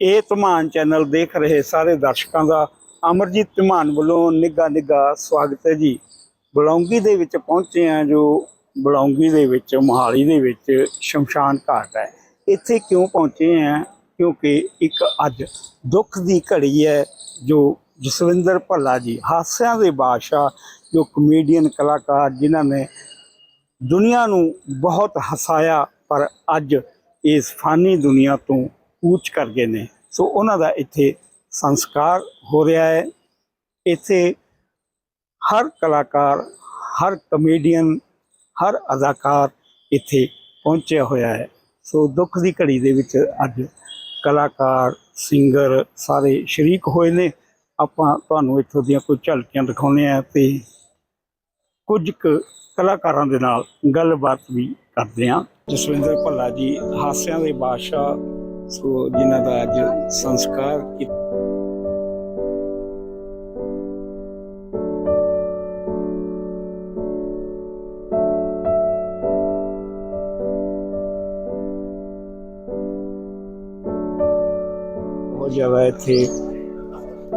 ਇਹ ਧਮਾਨ ਚੈਨਲ ਦੇਖ ਰਹੇ ਸਾਰੇ ਦਰਸ਼ਕਾਂ ਦਾ ਅਮਰਜੀਤ ਧਮਾਨ ਵੱਲੋਂ ਨਿੱਘਾ ਨਿੱਘਾ ਸਵਾਗਤ ਹੈ ਜੀ। ਬਲੌਂਗੀ ਦੇ ਵਿੱਚ ਪਹੁੰਚੇ ਆ ਜੋ ਬਲੌਂਗੀ ਦੇ ਵਿੱਚ, ਮੋਹਾਲੀ ਦੇ ਵਿੱਚ ਸ਼ਮਸ਼ਾਨ ਘਾਟ ਹੈ। ਇੱਥੇ ਕਿਉਂ ਪਹੁੰਚੇ ਆ ਕਿਉਂਕਿ ਇੱਕ ਅੱਜ ਦੁੱਖ ਦੀ ਘੜੀ ਹੈ ਜੋ ਜਸਵਿੰਦਰ ਭੱਲਾ ਜੀ ਹਾਸਿਆਂ ਦੇ ਬਾਦਸ਼ਾਹ, ਜੋ ਕਮੇਡੀਅਨ ਕਲਾਕਾਰ ਜਿਨ੍ਹਾਂ ਨੇ ਦੁਨੀਆ ਨੂੰ ਬਹੁਤ ਹਸਾਇਆ, ਪਰ ਅੱਜ ਇਸ ਫਾਨੀ ਦੁਨੀਆ ਤੋਂ ਕੂਚ ਕਰ ਗਏ ਨੇ। ਸੋ ਉਹਨਾਂ ਦਾ ਇੱਥੇ ਸੰਸਕਾਰ ਹੋ ਰਿਹਾ ਹੈ। ਇੱਥੇ ਹਰ ਕਲਾਕਾਰ, ਹਰ ਕਮੇਡੀਅਨ ਹਰ ਅਦਾਕਾਰ ਇੱਥੇ ਪਹੁੰਚਿਆ ਹੋਇਆ ਹੈ। ਸੋ ਦੁੱਖ ਦੀ ਘੜੀ ਦੇ ਵਿੱਚ ਅੱਜ ਕਲਾਕਾਰ ਸਿੰਗਰ ਸਾਰੇ ਸ਼ਰੀਕ ਹੋਏ ਨੇ। ਆਪਾਂ ਤੁਹਾਨੂੰ ਇੱਥੋਂ ਦੀਆਂ ਕੁਝ ਝਲਕੀਆਂ ਦਿਖਾਉਂਦੇ ਆ ਤੇ ਕੁਝ ਕੁ ਕਲਾਕਾਰਾਂ ਦੇ ਨਾਲ ਗੱਲਬਾਤ ਵੀ ਕਰਦੇ ਹਾਂ। ਜਸਵਿੰਦਰ ਭੱਲਾ ਜੀ, ਹਾਸਿਆਂ ਦੇ ਬਾਦਸ਼ਾਹ ਸੋ ਜਿਨ੍ਹਾਂ ਦਾ ਅੱਜ ਸੰਸਕਾਰ ਕੀਤਾ ਬਹੁਤ ਜ਼ਿਆਦਾ ਇੱਥੇ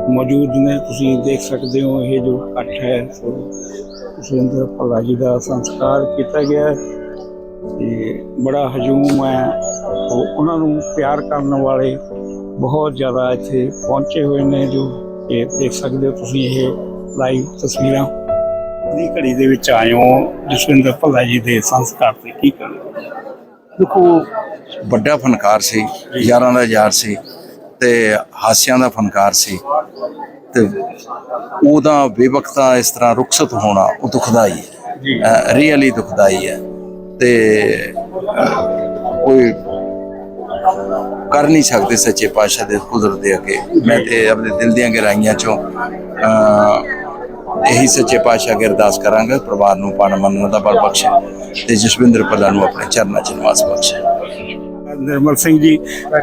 ਮੌਜੂਦ ਨੇ, ਤੁਸੀਂ ਦੇਖ ਸਕਦੇ ਹੋ ਇਹ ਜੋ ਇਕੱਠ ਹੈ, ਸੋ ਜਸਵਿੰਦਰ ਭੱਲਾ ਜੀ ਦਾ ਸੰਸਕਾਰ ਕੀਤਾ ਗਿਆ ਤੇ ਬੜਾ ਹਜੂਮ ਹੈ। ਉਹ ਉਹਨਾਂ ਨੂੰ ਪਿਆਰ ਕਰਨ ਵਾਲੇ ਬਹੁਤ ਜ਼ਿਆਦਾ ਇੱਥੇ ਪਹੁੰਚੇ ਹੋਏ ਨੇ ਜੋ ਇਹ ਦੇਖ ਸਕਦੇ ਹੋ ਤੁਸੀਂ ਇਹ ਲਾਈਵ ਤਸਵੀਰਾਂ। ਦੀ ਘੜੀ ਦੇ ਵਿੱਚ ਹੋ ਜਸਵਿੰਦਰ ਭੱਲਾ ਜੀ ਦੇ ਸੰਸਕਾਰ ਤੇ ਕੀ ਕਰਨਾ ਦੇਖੋ ਵੱਡਾ ਫਨਕਾਰ ਸੀ ਯਾਰਾਂ ਦਾ ਯਾਰ ਸੀ ਤੇ ਹਾਸਿਆਂ ਦਾ ਫਨਕਾਰ ਸੀ ਤੇ ਉਹਦਾ ਬੇਵਕਤਾ ਇਸ ਤਰ੍ਹਾਂ ਰੁਖਸਤ ਹੋਣਾ ਉਹ ਦੁਖਦਾਈ ਹੈ। ਜੀ। ਰੀਅਲੀ ਦੁਖਦਾਈ ਹੈ। ਤੇ ਕੋਈ ਕਰ ਨਹੀਂ ਸਕਦੇ ਸੱਚੇ ਪਾਤਸ਼ਾਹ ਦੇ ਕੁਦਰਤ ਦੇ ਅੱਗੇ। ਮੈਂ ਤੇ ਆਪਣੇ ਦਿਲ ਦੀਆਂ ਗਹਿਰਾਈਆਂ ਚੋਂ ਇਹੀ ਸੱਚੇ ਪਾਤਸ਼ਾਹ ਅੱਗੇ ਅਰਦਾਸ ਕਰਾਂਗਾ ਪਰਿਵਾਰ ਨੂੰ ਪਾਣ ਮੰਨਣ ਦਾ ਬਲ ਬਖਸ਼ੇ ਤੇ ਜਸਵਿੰਦਰ ਭੱਲਾ ਨੂੰ ਆਪਣੇ ਚਰਨਾਂ 'ਚ ਨਿਵਾਸ ਬਖਸ਼ੇ। ਨਿਰਮਲ ਸਿੰਘ ਜੀ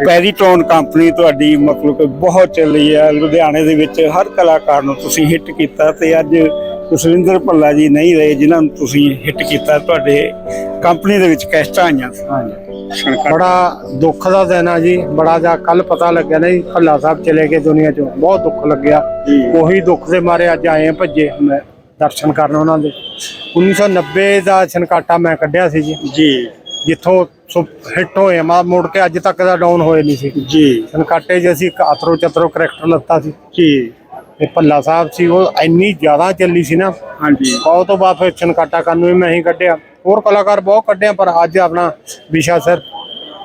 ਪੈਰੀਟੋਨ ਕੰਪਨੀ ਤੁਹਾਡੀ ਮਤਲਬ ਕਿ ਬਹੁਤ ਚੱਲੀ ਹੈ ਲੁਧਿਆਣੇ ਦੇ ਵਿੱਚ ਹਰ ਕਲਾਕਾਰ ਨੂੰ ਤੁਸੀਂ ਹਿੱਟ ਕੀਤਾ ਤੇ ਅੱਜ ਜਸਵਿੰਦਰ ਭੱਲਾ ਜੀ ਨਹੀਂ ਰਹੇ ਜਿਨ੍ਹਾਂ ਨੂੰ ਤੁਸੀਂ ਹਿੱਟ ਕੀਤਾ ਤੁਹਾਡੇ ਕੰਪਨੀ ਦੇ ਵਿੱਚ ਕੈਸਟਾਂ ਆਈਆਂ। ਹਾਂਜੀ। ਬੜਾ ਦੁੱਖ ਦਾ ਦਿਨ ਆ ਜੀ। ਬੜਾ ਜਾ ਕੱਲ ਪਤਾ ਲੱਗਿਆ ਨਾ ਜੀ ਭੱਲਾ ਸਾਹਿਬ ਚਲੇ ਗਏ ਦੁਨੀਆ ਚੋਂ। ਬਹੁਤ ਦੁੱਖ ਲੱਗਿਆ। ਉਹੀ ਦੁੱਖ ਦੇ ਮਾਰੇ ਅੱਜ ਆਏ ਆ ਭੱਜੇ ਮੈਂ ਦਰਸ਼ਨ ਕਰਨ ਉਹਨਾਂ ਦੇ। 1990 ਦਾ ਛਨਕਾਟਾ ਮੈਂ ਕੱਢਿਆ ਸੀ ਜੀ। ਜੀ। ਜਿੱਥੋਂ ਹਿੱਟ ਹੋਏ ਮਾ ਮੁੜ ਕੇ ਅੱਜ ਤੱਕ ਦਾ ਡਾਊਨ ਹੋਏ ਨਹੀਂ ਸੀ। ਜੀ। ਛਨਕਾਟੇ 'ਚ ਅਸੀਂ ਇੱਕ ਅਤਰੋ ਚਤਰੋ ਕਰੈਕਟਰ ਲੱਤਾ ਸੀ। ਜੀ। ਤੇ ਭੱਲਾ ਸਾਹਿਬ ਸੀ ਉਹ ਇੰਨੀ ਜ਼ਿਆਦਾ ਚੱਲੀ ਸੀ ਨਾ। ਹਾਂਜੀ। ਉਹ ਤੋਂ ਬਾਅਦ ਫਿਰ ਛਨਕਾਟਾ ਕਰਨ ਨੂੰ ਮੈਂ ਹੀ ਕੱਢਿਆ। ਹੋਰ ਕਲਾਕਾਰ ਬਹੁਤ ਕੱਢਿਆ ਪਰ ਅੱਜ ਆਪਣਾ ਵਿਸ਼ਾ ਸਰ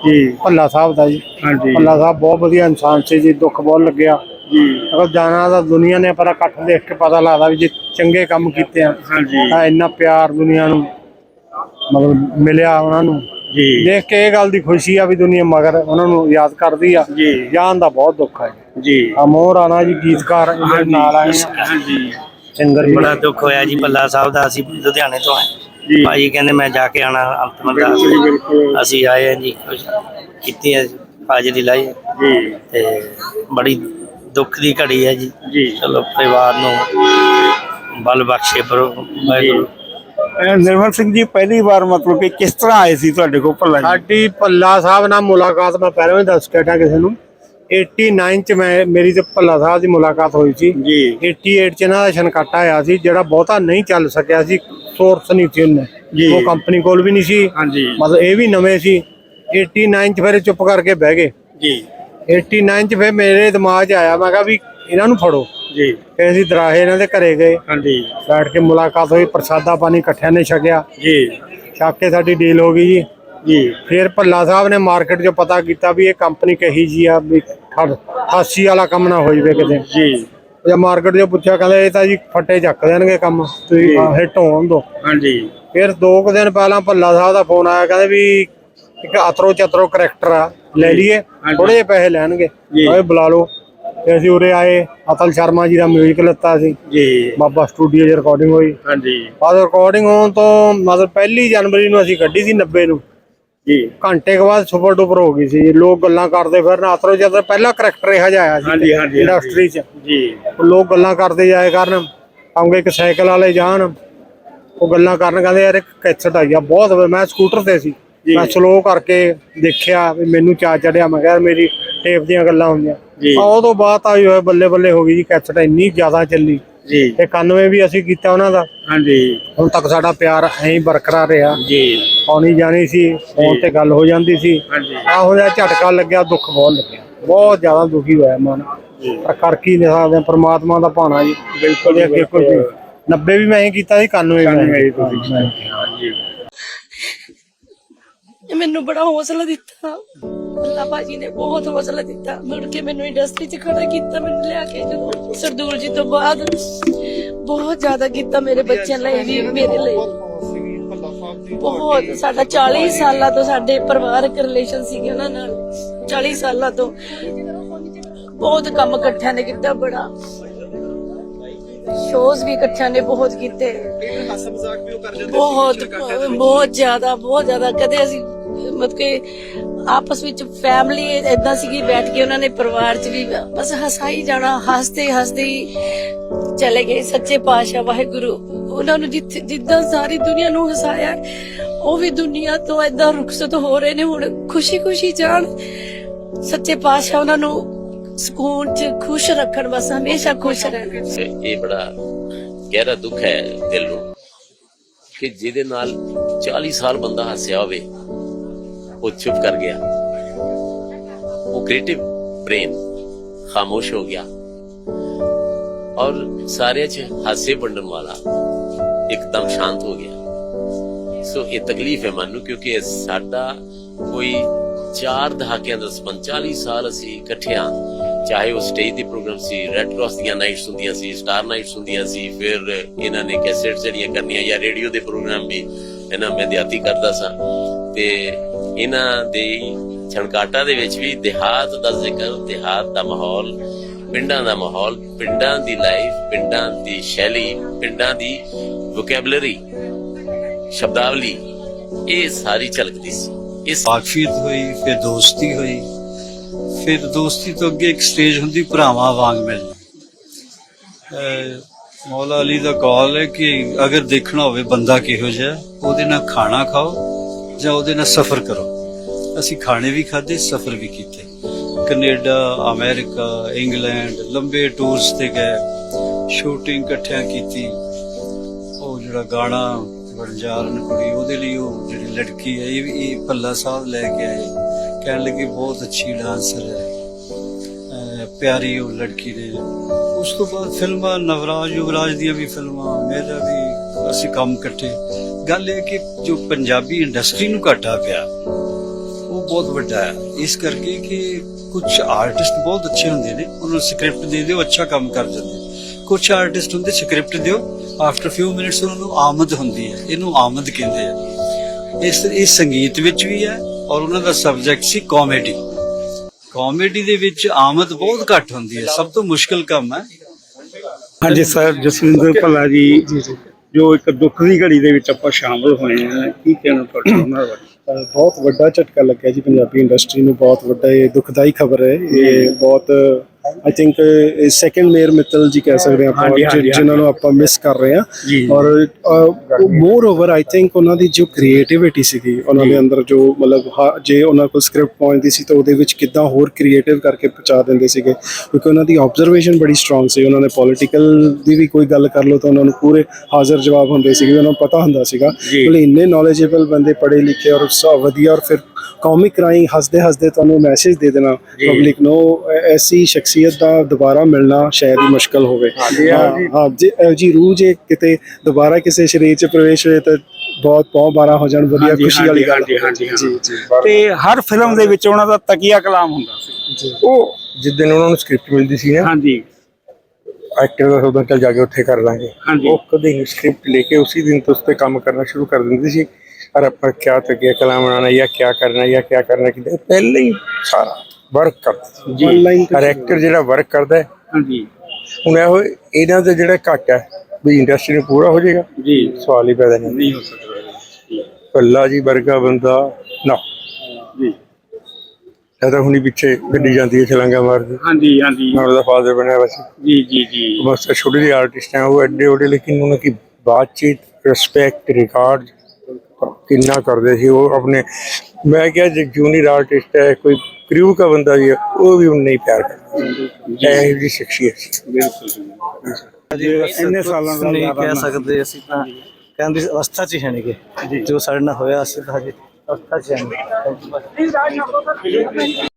ਜੀ ਭੱਲਾ ਸਾਹਿਬ ਦਾ ਜੀ। ਹਾਂਜੀ। ਭੱਲਾ ਸਾਹਿਬ ਬਹੁਤ ਵਧੀਆ ਇਨਸਾਨ ਸੀ ਜੀ ਦੁੱਖ ਬਹੁਤ ਲੱਗਿਆ। ਜੀ। ਅਗਰ ਜਾਣਾ ਤਾਂ ਦੁਨੀਆ ਨੇ ਪਰ ਇਕੱਠ ਦੇਖ ਕੇ ਪਤਾ ਲੱਗਦਾ ਵੀ ਜੇ ਚੰਗੇ ਕੰਮ ਕੀਤੇ ਆ। ਹਾਂਜੀ। ਤਾਂ ਇੰਨਾ ਪਿਆਰ ਦੁਨੀਆ ਨੂੰ ਮਤਲਬ ਮਿਲਿਆ ਉਹਨਾਂ ਨੂੰ। ਜੀ। ਦੇਖ ਕੇ ਇਹ ਗੱਲ ਦੀ ਖੁਸ਼ੀ ਆ ਵੀ ਦੁਨੀਆ ਮਗਰ ਉਹਨਾਂ ਨੂੰ ਯਾਦ ਕਰਦੀ ਆ। ਜੀ। ਜਾਨ ਦਾ ਬਹੁਤ ਦੁੱਖ ਹੈ ਜੀ। ਆ ਮੋਹਰ ਆਣਾ ਜੀ ਗੀਤਕਾਰ ਇਹਦੇ ਨਾਲ ਆਏ ਆ। ਹਾਂਜੀ। ਸਿੰਗਰ ਬੜਾ ਦੁੱਖ ਹੋਇਆ ਜੀ ਭੱਲਾ ਸਾਹਿਬ ਦਾ ਅਸੀਂ ਲੁਧਿਆਣੇ ਤੋਂ ਆਏ। ਜੀ। ਭਾਈ ਕਹਿੰਦੇ ਮੈਂ ਜਾ ਕੇ ਆਣਾ ਅੰਤਮ ਬਿਲਕੁਲ ਜੀ, ਅਰਦਾਸ ਬਿਲਕੁਲ। ਅਸੀਂ ਆਏ ਹਾਂ ਜੀ ਕੁਛ ਕੀਤੀ ਹੈ ਹਾਜ਼ਰੀ ਲਾਈ। ਜੀ। ਤੇ ਬੜੀ ਦੁੱਖ ਦੀ ਘੜੀ ਹੈ ਜੀ। ਜੀ। ਚਲੋ ਪਰਿਵਾਰ ਨੂੰ ਬਲ ਬਖਸ਼ੇ ਪਰੋ ਨਿਰਮਲ ਸਿੰਘ ਜੀ ਪਹਿਲੀ ਵਾਰ ਮਤਲਬ ਕਿ ਕਿਸ ਤਰ੍ਹਾਂ ਆਏ ਸੀ ਤੁਹਾਡੇ ਕੋਲ ਭੱਲਾ ਜੀ? ਸਾਡੀ ਭੱਲਾ ਸਾਹਿਬ ਨਾਲ ਮੁਲਾਕਾਤ ਮੈਂ ਪਹਿਲਾਂ ਹੀ ਦੱਸ ਕੇ ਕਿਸੇ ਨੂੰ। 89 ਚ ਮੈਂ ਮੇਰੀ ਤੇ ਭੱਲਾ ਸਾਹਿਬ ਦੀ ਮੁਲਾਕਾਤ ਹੋਈ ਸੀ। ਜੀ। 88 ਚ ਇਹਨਾਂ ਦਾ ਛਨਕਾਟਾ ਆਇਆ ਸੀ ਜਿਹੜਾ ਬਹੁਤਾ ਨਹੀਂ ਚੱਲ ਸਕਿਆ ਸੀ। ਸੋਰਸ ਨਹੀਂ ਸੀ ਉਹਨੇ। ਜੀ। ਉਹ ਕੰਪਨੀ ਕੋਲ ਵੀ ਨਹੀਂ ਸੀ। ਹਾਂਜੀ। ਮਤਲਬ ਇਹ ਵੀ ਨਵੇਂ ਸੀ। 89 ਚ ਫਿਰ ਇਹ ਚੁੱਪ ਕਰਕੇ ਬਹਿ ਗਏ। ਜੀ। 89 ਚ ਫਿਰ ਮੇਰੇ ਦਿਮਾਗ 'ਚ ਆਇਆ ਮੈਂ ਕਿਹਾ ਵੀ ਇਹਨਾਂ ਨੂੰ ਫੜੋ। ਜੀ। ਫਿਰ ਅਸੀਂ ਦਰਾਹੇ ਇਹਨਾਂ ਦੇ ਘਰੇ ਗਏ। ਹਾਂਜੀ। ਬੈਠ ਕੇ ਮੁਲਾਕਾਤ ਹੋਈ ਪ੍ਰਸਾਦਾ ਪਾਣੀ ਇਕੱਠਿਆਂ ਨੇ ਛਕਿਆ। ਜੀ। ਛਕ ਕੇ ਸਾਡੀ ਡੀਲ ਹੋ ਗਈ ਜੀ। ਜੀ। ਫਿਰ ਭੱਲਾ ਸਾਹਿਬ ਨੇ ਮਾਰਕੀਟ 'ਚੋਂ ਪਤਾ ਕੀਤਾ ਵੀ ਇਹ ਕੰਪਨੀ ਕਹੀ ਜੀ ਆ ਵੀ 88 ਵਾਲਾ ਕੰਮ ਨਾ ਹੋ ਜਵੇ ਕਿਤੇ। ਜੀ। ਜਾਂ ਮਾਰਕੀਟ 'ਚੋਂ ਪੁੱਛਿਆ ਕਹਿੰਦੇ ਇਹ ਤਾਂ ਜੀ ਫੱਟੇ ਚੱਕ ਦੇਣਗੇ ਕੰਮ ਤੁਸੀਂ ਹਿੱਟ ਹੋਣ ਦੋ। ਹਾਂਜੀ। ਫਿਰ ਦੋ ਕੁ ਦਿਨ ਪਹਿਲਾਂ ਭੱਲਾ ਸਾਹਿਬ ਦਾ ਫੋਨ ਆਇਆ ਕਹਿੰਦੇ ਵੀ ਇੱਕ ਅਤਰੋ ਚਤਰੋ ਕਰੈਕਟਰ ਆ ਲੈ ਲਈਏ। ਥੋੜੇ ਜਿਹੇ ਪੈਸੇ ਲੈਣਗੇ। ਓਏ ਬੁਲਾ ਲਓ। ਤੇ ਅਸੀਂ ਉਰੇ ਆਏ ਅਤਲ ਸ਼ਰਮਾ ਜੀ ਦਾ ਮਿਊਜ਼ਿਕ ਲੱਤਾ ਸੀ। ਜੀ। ਬਾਬਾ ਸਟੂਡੀਓ 'ਚ ਰਿਕਾਰਡਿੰਗ ਹੋਈ। ਹਾਂਜੀ। ਬਾਅਦ ਰਿਕਾਰਡਿੰਗ ਹੋਣ ਤੋਂ ਮਤਲਬ ਪਹਿਲੀ ਜਨਵਰੀ ਨੂੰ ਅਸੀਂ ਕੱਢੀ ਸੀ 90 ਨੂੰ। ਜੀ। ਘੰਟੇ ਕੇ ਬਾਅਦ ਸੁਪਰ ਡੁਪਰ ਹੋ ਗਈ ਸੀ। ਲੋਕ ਗੱਲਾਂ ਕਰਦੇ ਫਿਰ ਅਤਰੋ ਜਦ ਪਹਿਲਾ ਕਰੈਕਟਰ ਇਹ ਜਿਹਾ ਆਇਆ ਸੀ ਹਾਂਜੀ, ਹਾਂਜੀ, ਇੰਡਸਟਰੀ 'ਚ। ਜੀ। ਲੋਕ ਗੱਲਾਂ ਕਰਦੇ ਜਾਏ ਕਰਨ। ਆਉਂਗੇ ਇੱਕ ਸਾਈਕਲ ਵਾਲੇ ਜਾਣ। ਉਹ ਗੱਲਾਂ ਕਰਨ ਕਹਿੰਦੇ ਯਾਰ ਇੱਕ ਕੈਸਟ ਆਈ ਆ? ਬਹੁਤ ਵਧੀਆ। ਮੈਂ ਸਕੂਟਰ ਤੇ ਸੀ। ਜੀ। ਮੈਂ ਸਲੋ ਕਰਕੇ ਦੇਖਿਆ ਵੀ ਮੈਨੂੰ ਚਾ ਚੜਿਆ। ਮੈਂ ਕਿਹਾ ਯਾਰ ਮੇਰੀ ਟੇਪ ਦੀਆਂ ਗੱਲਾਂ ਹੁੰਦੀਆਂ। ਜੀ। ਆ ਉਹ ਤੋਂ ਬਾਅਦ ਆਈ ਹੋਏ ਬੱਲੇ ਬੱਲੇ ਹੋ ਗਈ ਜੀ ਕੈਸਟ ਇੰਨੀ ਜ਼ਿਆਦਾ ਚੱਲੀ। ਜੀ। ਤੇ 91 ਵੀ ਅਸੀਂ ਕੀਤਾ ਉਹਨਾਂ ਦਾ। ਹਾਂਜੀ। ਹੁਣ ਤੱਕ ਸਾਡਾ ਪਿਆਰ ਐਂ ਹੀ ਬਰਕਰਾਰ ਰਿਹਾ। ਜੀ। ਆਉਣੀ ਜਾਣੀ ਸੀ ਫੋਨ ਤੇ ਗੱਲ ਹੋ ਜਾਂਦੀ ਸੀ। ਹਾਂਜੀ। ਆ ਹੋ ਜਾ ਝਟਕਾ ਲੱਗਿਆ ਦੁੱਖ ਬਹੁਤ ਲੱਗਿਆ। ਬਹੁਤ ਜ਼ਿਆਦਾ ਦੁਖੀ ਹੋਇਆ ਮਨ। ਪਰ ਕਰ ਕੀ ਨਹੀਂ ਸਕਦੇ ਪ੍ਰਮਾਤਮਾ ਦਾ ਭਾਣਾ ਜੀ। ਬਿਲਕੁਲ ਅੱਗੇ ਨਹੀਂ 90 ਵੀ ਮੈਂ ਹੀ ਕੀਤਾ ਸੀ 91 ਵੀ ਮੈਂ ਹੀ ਕੀਤਾ ਹਾਂਜੀ। ਇਹ ਮੈਨੂੰ ਬੜਾ ਹੌਸਲਾ ਦਿੱਤਾ। ਅੱਲਾ ਬਾਜੀ ਨੇ ਬਹੁਤ ਹੌਸਲਾ ਦਿੱਤਾ। ਮੁੜ ਕੇ ਮੈਨੂੰ ਇੰਡਸਟਰੀ 'ਚ ਖੜਾ ਕੀਤਾ ਮੈਨੂੰ ਲਿਆ ਕੇ ਜਦੋਂ ਸਰਦੂਲ ਜੀ ਤੋਂ ਬਾਅਦ ਬਹੁਤ ਜ਼ਿਆਦਾ ਕੀਤਾ ਮੇਰੇ ਬੱਚਿਆਂ ਲਈ ਵੀ ਮੇਰੇ ਲਈ। ਬਹੁਤ ਸਾਡਾ 40 ਸਾਲਾਂ ਤੋਂ ਸਾਡੇ ਪਰਿਵਾਰਕ ਰਿਲੇਸ਼ਨ ਸੀਗੇ ਉਹਨਾਂ ਨਾਲ। 40 ਸਾਲਾਂ ਤੋਂ। ਬਹੁਤ ਕੰਮ ਇਕੱਠਿਆਂ ਨੇ ਕੀਤਾ ਬੜਾ। ਸ਼ੋਜ਼ ਵੀ ਇਕੱਠਿਆਂ ਨੇ ਬਹੁਤ ਕੀਤੇ। ਬਹੁਤ ਬਹੁਤ ਜ਼ਿਆਦਾ ਬਹੁਤ ਜ਼ਿਆਦਾ। ਕਦੇ ਅਸੀਂ ਮਤਲਬ ਕਿ ਆਪਸ ਵਿੱਚ ਫੈਮਿਲੀ ਇਦਾਂ ਸੀਗੀ, ਬੈਠ ਕੇ ਉਹਨਾਂ ਨੇ ਪਰਿਵਾਰ 'ਚ ਵੀ ਬਸ ਹਸਾਈ ਜਾਣਾ, ਹੱਸਦੇ ਹੱਸਦੇ ਚਲੇ ਗਏ ਸੱਚੇ ਪਾਤਸ਼ਾਹ ਵਾਹਿਗੁਰੂ। ਉਹਨਾਂ ਨੂੰ ਜਿੱਥੇ ਜਿੱਦਾਂ ਸਾਰੀ ਦੁਨੀਆ ਨੂੰ ਹਸਾਇਆ, ਉਹ ਵੀ ਦੁਨੀਆ ਤੋਂ ਏਦਾਂ ਰੁਖਸਤ ਹੋ ਰਹੇ ਨੇ, ਹੁਣ ਖੁਸ਼ੀ ਖੁਸ਼ੀ ਜਾਣ। ਸੱਚੇ ਪਾਤਸ਼ਾਹ ਉਹਨਾਂ ਨੂੰ ਸਕੂਨ 'ਚ ਖੁਸ਼ ਰੱਖਣ ਬਸ, ਹਮੇਸ਼ਾ ਖੁਸ਼ ਰਹਿਣ। ਇਹ ਬੜਾ ਗਹਿਰਾ ਦੁੱਖ ਹੈ ਦਿਲ ਨੂੰ, ਕਿ ਜਿਹਦੇ ਨਾਲ 40 ਸਾਲ ਬੰਦਾ ਹੱਸਿਆ ਹੋਵੇ। ਉਹ ਚੁੱਪ ਕਰ ਗਿਆ ਉਹ ਕ੍ਰੀਏਟਿਵ ਬ੍ਰੇਨ ਖਾਮੋਸ਼ ਹੋ ਗਿਆ ਔਰ ਸਾਰੇ ਚ ਹਾਸੇ ਵੰਡਣ ਵਾਲਾ ਇੱਕਦਮ ਸ਼ਾਂਤ ਹੋ ਗਿਆ ਸੋ ਇਹ ਤਕਲੀਫ ਹੈ ਮਨ ਕਿਉਂਕਿ ਸਾਡਾ ਕੋਈ ਚਾਰ ਦਹਾਕਿਆਂ ਦਾ ਸੰਬੰਧ 40 ਸਾਲ ਅਸੀਂ ਇਕੱਠੇ ਚਾਹੇ ਉਹ ਸਟੇਜ ਦੇ ਪ੍ਰੋਗਰਾਮ ਸੀ ਰੈੱਡ ਕ੍ਰਾਸ ਦੀਆਂ ਨਾਈਟਸ ਹੁੰਦੀਆਂ ਸੀ ਸਟਾਰ ਨਾਈਟਸ ਹੁੰਦੀਆਂ ਸੀ ਫਿਰ ਇਹਨਾਂ ਨੇ ਕੈਸੇਟਸ ਜਿਹੜੀਆਂ ਕਰਨੀਆਂ ਜਾਂ ਰੇਡੀਓ ਦੇ ਪ੍ਰੋਗਰਾਮ ਵੀ ਇਹਨਾਂ ਮੈਂ ਦਿਹਾਤੀ ਕਰਦਾ ਸਾਂ ਤੇ ਇਹਨਾਂ ਦੇ ਛਣਕਾਟਾ ਦੇ ਵਿੱਚ ਵੀ ਦਿਹਾਤ ਦਾ ਜ਼ਿਕਰ, ਦਿਹਾਤ ਦਾ ਮਾਹੌਲ, ਪਿੰਡਾਂ ਦਾ ਮਾਹੌਲ, ਪਿੰਡਾਂ ਦੀ ਲਾਈਫ ਪਿੰਡਾਂ ਦੀ ਸ਼ੈਲੀ, ਪਿੰਡਾਂ ਦੀ ਵੋਕੈਬਲਰੀ ਸ਼ਬਦਾਵਲੀ, ਇਹ ਸਾਰੀ ਝਲਕਦੀ ਸੀ। ਇਸ ਵਾਕਫੀਤ ਹੋਈ, ਫਿਰ ਦੋਸਤੀ ਹੋਈ। ਫਿਰ ਦੋਸਤੀ ਤੋਂ ਅੱਗੇ ਇੱਕ ਸਟੇਜ ਹੁੰਦੀ, ਭਰਾਵਾਂ ਵਾਂਗ ਮਿਲਣਾ। ਮੌਲਾ ਅਲੀ ਦਾ ਕਾਲ ਹੈ ਕਿ ਅਗਰ ਦੇਖਣਾ ਹੋਵੇ ਬੰਦਾ ਕਿਹੋ ਜਿਹਾ, ਉਹਦੇ ਨਾਲ ਖਾਣਾ ਖਾਓ। ਜਾਂ ਉਹਦੇ ਨਾਲ ਸਫ਼ਰ ਕਰੋ। ਅਸੀਂ ਖਾਣੇ ਵੀ ਖਾਦੇ ਸਫ਼ਰ ਵੀ ਕੀਤੇ। ਕੈਨੇਡਾ, ਅਮਰੀਕਾ, ਇੰਗਲੈਂਡ, ਲੰਬੇ ਟੂਰਸ ਤੇ ਗਏ। ਸ਼ੂਟਿੰਗ ਇਕੱਠਿਆਂ ਕੀਤੀ। ਉਹ ਜਿਹੜਾ ਗਾਣਾ, ਵਣਜਾਰਨ ਕੁੜੀ, ਉਹਦੇ ਲਈ ਉਹ ਜਿਹੜੀ ਲੜਕੀ ਹੈ, ਇਹ ਵੀ ਇਹ ਭੱਲਾ ਸਾਹਿਬ ਲੈ ਕੇ ਆਏ। ਕਹਿਣ ਲੱਗੇ ਬਹੁਤ ਅੱਛੀ ਡਾਂਸਰ ਹੈ। ਪਿਆਰੀ ਉਹ ਲੜਕੀ ਨੇ। ਉਸ ਤੋਂ ਬਾਅਦ ਫਿਲਮਾਂ, ਨਵਰਾਜ, ਯੁਵਰਾਜ ਦੀਆਂ ਵੀ ਫਿਲਮਾਂ, ਮੇਰਾ ਵੀ ਅਸੀਂ ਕੰਮ ਇਕੱਠੇ। ਗੱਲ ਇਹ ਕਿ ਜੋ ਪੰਜਾਬੀ ਇੰਡਸਟਰੀ ਨੂੰ ਘਾਟਾ ਪਿਆ ਉਹ ਬਹੁਤ ਵੱਡਾ ਹੈ। ਇਸ ਕਰਕੇ ਕਿ ਕੁਝ ਆਰਟਿਸਟ ਬਹੁਤ ਅੱਛੇ ਹੁੰਦੇ ਨੇ ਉਹਨਾਂ ਨੂੰ ਸਕ੍ਰਿਪਟ ਦੇ ਦਿਓ ਅੱਛਾ ਕੰਮ ਕਰ ਜਾਂਦੇ ਕੁਝ ਆਰਟਿਸਟ ਹੁੰਦੇ ਸਕ੍ਰਿਪਟ ਦਿਓ ਆਫਟਰ ਫਿਊ ਮਿੰਟਸ ਉਹਨਾਂ ਨੂੰ ਆਮਦ ਹੁੰਦੀ ਹੈ ਇਹਨੂੰ ਆਮਦ ਕਹਿੰਦੇ ਆ। ਇਸ ਇਸ ਸੰਗੀਤ ਵਿੱਚ ਵੀ ਹੈ ਔਰ ਉਹਨਾਂ ਦਾ ਸਬਜੈਕਟ ਸੀ ਕਾਮੇਡੀ ਕਾਮੇਡੀ ਦੇ ਵਿੱਚ ਆਮਦ ਬਹੁਤ ਘੱਟ ਹੁੰਦੀ ਹੈ ਸਭ ਤੋਂ ਮੁਸ਼ਕਲ ਕੰਮ ਹੈ। ਹਾਂਜੀ ਸਰ ਜਸਵਿੰਦਰ ਭੱਲਾ ਜੀ। ਜੋ ਇੱਕ ਦੁੱਖ ਦੀ ਘੜੀ ਦੇ ਵਿੱਚ ਆਪਾਂ ਸ਼ਾਮਲ ਹੋਏ ਆ ਕੀ ਕਹਿਣਾ ਤੁਹਾਡਾ ਉਹਨਾਂ ਬਾਰੇ? ਬਹੁਤ ਵੱਡਾ ਝਟਕਾ ਲੱਗਿਆ ਜੀ ਪੰਜਾਬੀ ਇੰਡਸਟਰੀ ਨੂੰ, ਬਹੁਤ ਵੱਡਾ ਇਹ ਦੁਖਦਾਈ ਖਬਰ ਹੈ। ਇਹ ਬਹੁਤ I think second mayor Mittal ji ਕਹਿ ਸਕਦੇ ਹਾਂ ਆਪਾਂ ਜਿਨ੍ਹਾਂ ਨੂੰ ਆਪਾਂ ਮਿਸ ਕਰ ਰਹੇ ਜੀ। ਔਰ ਮੋਰ ਓਵਰ ਆਈ ਥਿੰਕ ਉਹਨਾਂ ਦੀ ਜੋ ਕ੍ਰੀਏਟੀਵਿਟੀ ਸੀਗੀ ਉਹਨਾਂ ਦੇ ਅੰਦਰ ਜੋ ਮਤਲਬ ਜੇ ਉਹਨਾਂ ਕੋਲ ਸਕ੍ਰਿਪਟ ਪਹੁੰਚਦੀ ਸੀ ਤਾਂ ਉਹਦੇ ਵਿੱਚ ਕਿੱਦਾਂ ਹੋਰ ਕ੍ਰੀਏਟਿਵ ਕਰਕੇ ਪਹੁੰਚਾ ਦਿੰਦੇ ਸੀਗੇ ਕਿਉਂਕਿ ਉਹਨਾਂ ਦੀ ਆਬਜ਼ਰਵੇਸ਼ਨ ਬੜੀ ਸਟਰੋਂਗ ਸੀ ਉਹਨਾਂ ਨੇ ਪੋਲਿਟੀਕਲ ਦੀ ਵੀ ਕੋਈ ਗੱਲ ਕਰ ਲਓ ਤਾਂ ਉਹਨਾਂ ਨੂੰ ਪੂਰੇ ਹਾਜ਼ਰ ਜਵਾਬ ਹੁੰਦੇ ਸੀਗੇ ਉਹਨਾਂ ਨੂੰ ਪਤਾ ਹੁੰਦਾ ਸੀਗਾ। ਮਤਲਬ ਇੰਨੇ ਨੌਲੇਜੇਬਲ ਬੰਦੇ ਪੜ੍ਹੇ ਲਿਖੇ ਔਰ ਸਭ ਵਧੀਆ ਔਰ ਫਿਰ ਕਾਮਿਕ ਰਾਈ ਹੱਸਦੇ ਹੱਸਦੇ ਤੁਹਾਨੂੰ ਮੈਸੇਜ ਦੇ ਦੇਣਾ ਪਬਲਿਕ ਨੂੰ ਐਸੀ ਸ਼ਖਸੀਅਤ ਦਾ ਦੁਬਾਰਾ ਮਿਲਣਾ ਸ਼ਾਇਦ ਹੀ ਮੁਸ਼ਕਲ ਹੋਵੇ। ਹਾਂ ਜੇ ਜੀ ਰੂਹ ਜੇ ਕਿਤੇ ਦੁਬਾਰਾ ਕਿਸੇ ਸਰੀਰ 'ਚ ਪ੍ਰਵੇਸ਼ ਹੋਏ ਤਾਂ ਬਹੁਤ ਬਹੁਤ ਬਾਰਾ ਹੋ ਜਾਣ ਵਧੀਆ ਖੁਸ਼ੀ ਵਾਲੀ ਗੱਲ। ਹਾਂਜੀ, ਹਾਂਜੀ, ਜੀ ਤੇ ਹਰ ਫਿਲਮ ਦੇ ਵਿੱਚ ਉਹਨਾਂ ਦਾ ਤਕੀਆ ਕਲਾਮ ਹੁੰਦਾ ਸੀ। ਉਹ ਜਿੱਦਣ ਉਹਨਾਂ ਨੂੰ ਸਕ੍ਰਿਪਟ ਮਿਲਦੀ ਸੀ ਨਾ ਹਾਂਜੀ। ਐਕਟਰ ਦਾ ਉਦੋਂ ਚੱਲ ਜਾ ਕੇ ਉੱਥੇ ਕਰ ਲਾਂਗੇ। ਉਹ ਕਦੇ ਨਹੀਂ ਸਕ੍ਰਿਪਟ ਲੈ ਕੇ ਉਸੇ ਦਿਨ ਤੋਂ ਉਸ ਤੇ ਕੰਮ ਕਰਨਾ ਸ਼ੁਰੂ ਕਰ ਦਿੰਦੇ ਸੀ। और अपन क्या तक ये कलाम बनाना या क्या करना या क्या ਕਰਨਾ ਕਿ ਪਹਿਲੇ ਹੀ ਸਾਰਾ ਵਰਕ ਕਰਦਾ ਜੀ ਹਰ ਜਿਹੜਾ ਵਰਕ ਕਰਦਾ ਹੈ ਹਾਂਜੀ ਹੁਣ ਇਹੋ ਇਹਨਾਂ ਦਾ ਜਿਹੜਾ ਘੱਟ ਹੈ ਵੀ ਇੰਡਸਟਰੀ ਨੂੰ ਪੂਰਾ ਹੋ ਜਾਏਗਾ ਜੀ ਸਵਾਲ ਹੀ ਪੈਦਾ ਨਹੀਂ ਨਹੀਂ ਹੋ ਸਕਦਾ ਜੀ ਵਰਗਾ ਬੰਦਾ ਨਾ ਜੀ ਇਹ ਹੁਣੀ ਪਿੱਛੇ ਗੱਡੀ ਜਾਂਦੀ ਹੈ ਛਲਾਂਗਾ ਮਾਰਦੀ ਹਾਂਜੀ ਹਾਂਜੀ ਉਹਨਾਂ ਦਾ ਫਾਦਰ ਬਣਿਆ ਬਸ ਜੀ ਜੀ ਜੀ ਬਸ ਛੋਟੇ ਜਿਹੇ ਆਰਟਿਸਟ ਹੈ ਉਹ ਐਡੇ ਓਡੇ ਲੇਕਿਨ ਉਹਨਾਂ ਦੀ ਬਾਤਚੀਤ ਰਿਸਪੈਕਟ ਰਿਕਾਰਡ ਕਿੰਨਾ ਕਰਦੇ ਸੀ ਉਹ ਆਪਣੇ ਮੈਂ ਕਿਹਾ ਜੇ ਜੂਨੀਅਰ ਆਰਟਿਸਟ ਹੈ ਕੋਈ ਕ੍ਰਿਊ ਦਾ ਬੰਦਾ ਵੀ ਹੈ ਉਹ ਵੀ ਉਨਾ ਹੀ ਪਿਆਰ ਕਰਦਾ। ਇਹ ਜੀ ਸ਼ਖਸੀਅਤ ਸੀ। ਇੰਨੇ ਸਾਲਾਂ ਦਾ ਨਹੀਂ ਕਹਿ। ਸਕਦੇ ਅਸੀਂ ਤਾਂ ਕਹਿੰਦੇ ਅਵਸਥਾ 'ਚ ਹੀ ਹੈ ਨਹੀਂਗੇ ਜੋ। ਸਾਡੇ ਨਾਲ ਹੋਇਆ ਅਸੀਂ ਤਾਂ ਹਜੇ ਅਵਸਥਾ 'ਚ ਹੈ ਨਹੀਂ